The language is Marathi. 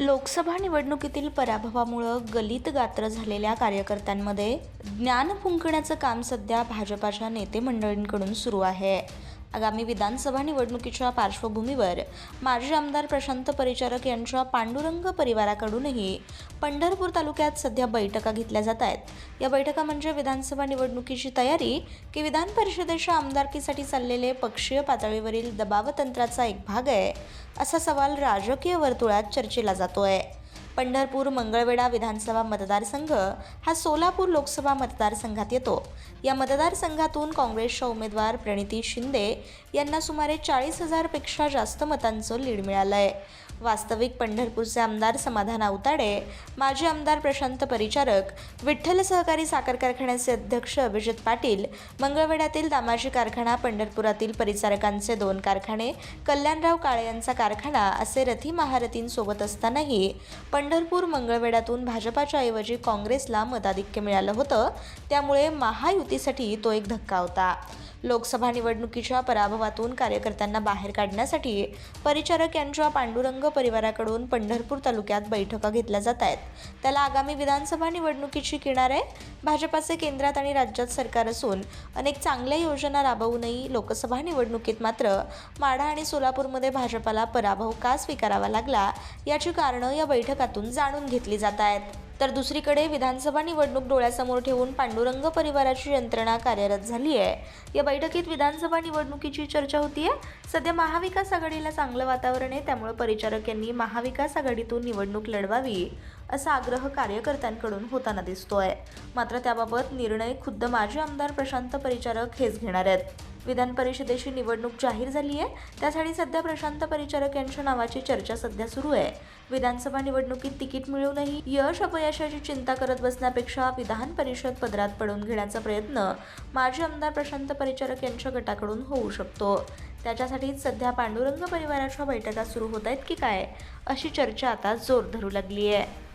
लोकसभा निवडणुकीतील पराभवामुळं गलित गात्र झालेल्या कार्यकर्त्यांमध्ये ज्ञान फुंकण्याचं काम सध्या भाजपाच्या नेते मंडळींकडून सुरू आहे. आगामी विधानसभा निवडणुकीच्या पार्श्वभूमीवर माजी आमदार प्रशांत परिचारक यांच्या पांडुरंग परिवाराकडूनही पंढरपूर तालुक्यात सध्या बैठका घेतल्या जात आहेत. या बैठका म्हणजे विधानसभा निवडणुकीची तयारी की विधान परिषदेच्या आमदारकीसाठी चाललेले पक्षीय पातळीवरील दबावतंत्राचा एक भाग आहे असा सवाल राजकीय वर्तुळात चर्चेला जातो आहे पंढरपूर मंगळवेढा विधानसभा मतदारसंघ हा सोलापूर लोकसभा मतदारसंघात येतो. या मतदारसंघातून काँग्रेसच्या उमेदवार प्रणिती शिंदे यांना सुमारे चाळीस हजारपेक्षा जास्त मतांचं लीड मिळालं आहे वास्तविक पंढरपूरचे आमदार समाधान अवताडे माजी आमदार प्रशांत परिचारक विठ्ठल सहकारी साखर कारखान्याचे अध्यक्ष अभिजित पाटील मंगळवेढ्यातील दामाजी कारखाना पंढरपुरातील परिचारकांचे दोन कारखाने कल्याणराव काळे यांचा कारखाना असे रथी महारथींसोबत असतानाही पंढरपूर मंगळवेढ्यातून भाजपाच्या ऐवजी काँग्रेसला मताधिक्य मिळालं होतं त्यामुळे महायुतीसाठी तो एक धक्का होता. लोकसभा निवडणुकीच्या पराभवातून कार्यकर्त्यांना बाहेर काढण्यासाठी परिचारक यांच्या पांडुरंग परिवाराकडून पंढरपूर तालुक्यात बैठका घेतल्या जात आहेत. त्याला आगामी विधानसभा निवडणुकीची किनार आहे. भाजपाचे केंद्रात आणि राज्यात सरकार असून अनेक चांगल्या योजना राबवूनही लोकसभा निवडणुकीत मात्र माढा आणि सोलापूरमध्ये भाजपाला पराभव का स्वीकारावा लागला याची कारणं या बैठकातून जाणून घेतली जात आहेत. तर दुसरीकडे विधानसभा निवडणूक डोळ्यासमोर ठेवून पांडुरंग परिवाराची यंत्रणा कार्यरत झाली आहे. या बैठकीत विधानसभा निवडणुकीची चर्चा होतीये. सध्या महाविकास आघाडीला चांगलं वातावरण आहे. त्यामुळे परिचारक यांनी महाविकास आघाडीतून निवडणूक लढवावी असा आग्रह कार्यकर्त्यांकडून होताना दिसतोय. मात्र त्याबाबत निर्णय खुद्द माजी आमदार प्रशांत परिचारक हेच घेणार आहेत. विधान परिषदेची निवडणूक जाहीर झाली आहे. त्यासाठी सध्या प्रशांत परिचारक यांच्या नावाची चर्चा सध्या सुरू आहे. विधानसभा निवडणुकीत तिकीट मिळवूनही यश अपयशाची चिंता करत बसण्यापेक्षा विधान परिषद पदरात पडून घेण्याचा प्रयत्न माजी आमदार प्रशांत परिचारक यांच्या गटाकडून होऊ शकतो. त्याच्यासाठीच सध्या पांडुरंग परिवाराच्या बैठका सुरू होत आहेत की काय अशी चर्चा आता जोर धरू लागली आहे.